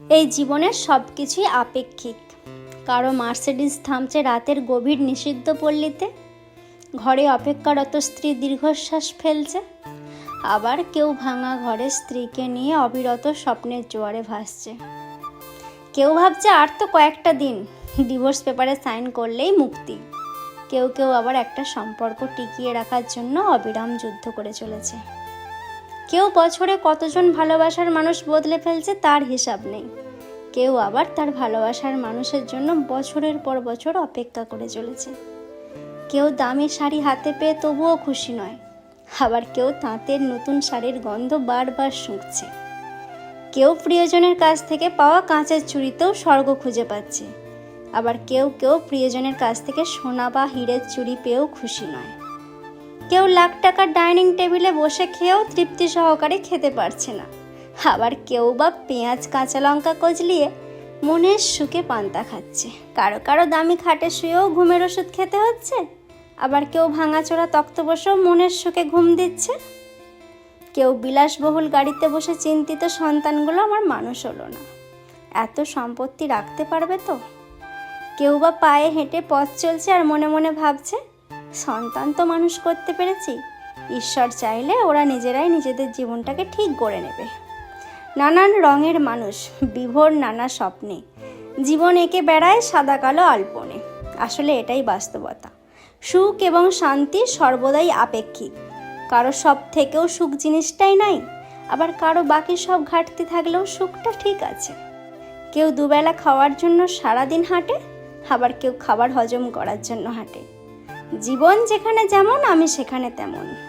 এই জীবনের সব কিছুই আপেক্ষিক। কারও মার্সিডিজ থামছে রাতের গভীর নিষিদ্ধ পল্লীতে, ঘরে অপেক্ষারত স্ত্রী দীর্ঘশ্বাস ফেলছে, আবার কেউ ভাঙা ঘরে স্ত্রীকে নিয়ে অবিরত স্বপ্নের জোয়ারে ভাসছে। কেউ ভাবছে আর তো কয়েকটা দিন, ডিভোর্স পেপারে সাইন করলেই মুক্তি। কেউ কেউ আবার একটা সম্পর্ক টিকিয়ে রাখার জন্য অবিরাম যুদ্ধ করে চলেছে। কেউ বছরে কতজন ভালোবাসার মানুষ বদলে ফেলছে তার হিসাব নেই। কেউ আবার তার ভালোবাসার মানুষের জন্য বছরের পর বছর অপেক্ষা করে চলেছে। কেউ দামি শাড়ি হাতে পেয়ে তবুও খুশি নয়। আবার কেউ তাঁতের নতুন শাড়ির গন্ধ বারবার শুঁকছে। কেউ প্রিয়জনের কাছ থেকে পাওয়া কাঁচের চুড়িতেও স্বর্গ খুঁজে পাচ্ছে। আবার কেউ কেউ প্রিয়জনের কাছ থেকে সোনা বা হীরের চুড়ি পেয়েও খুশি নয়। কেউ লাখ টাকার ডাইনিং টেবিলে বসে খেয়েও তৃপ্তি সহকারে খেতে পারছে না। আবার কেউ বা পেঁয়াজ, কাঁচা লঙ্কা কচলিয়ে মনের সুখে পান্তা খাচ্ছে। কারও কারও দামি খাটে শুয়েও ঘুমের ওষুধ খেতে হচ্ছে। আবার কেউ ভাঙাচোরা তক্ত বসেও মনের সুখে ঘুম দিচ্ছে। কেউ বিলাসবহুল গাড়িতে বসে চিন্তিত সন্তানগুলো আমার মানুষ হলো না। এত সম্পত্তি রাখতে পারবে তো? কেউ বা পায়ে হেঁটে পথ চলছে আর মনে মনে ভাবছে সন্তান তো মানুষ করতে পেরেছি। ঈশ্বর চাইলে ওরা নিজেরাই নিজেদের জীবনটাকে ঠিক গড়ে নেবে। নানান রঙের মানুষ, বিভোর নানা স্বপ্নে। জীবন এঁকে বেড়ায় সাদা কালো আলপনে। আসলে এটাই বাস্তবতা। সুখ এবং শান্তি সর্বদাই আপেক্ষিক। কারও সব থেকেও সুখ জিনিসটাই নাই, আবার কারও বাকি সব ঘাটতি থাকলেও সুখটা ঠিক আছে। কেউ দুবেলা খাওয়ার জন্য সারাদিন হাঁটে, আবার কেউ খাবার হজম করার জন্য হাঁটে। জীবন যেখানে যেমন আমি সেখানে তেমন।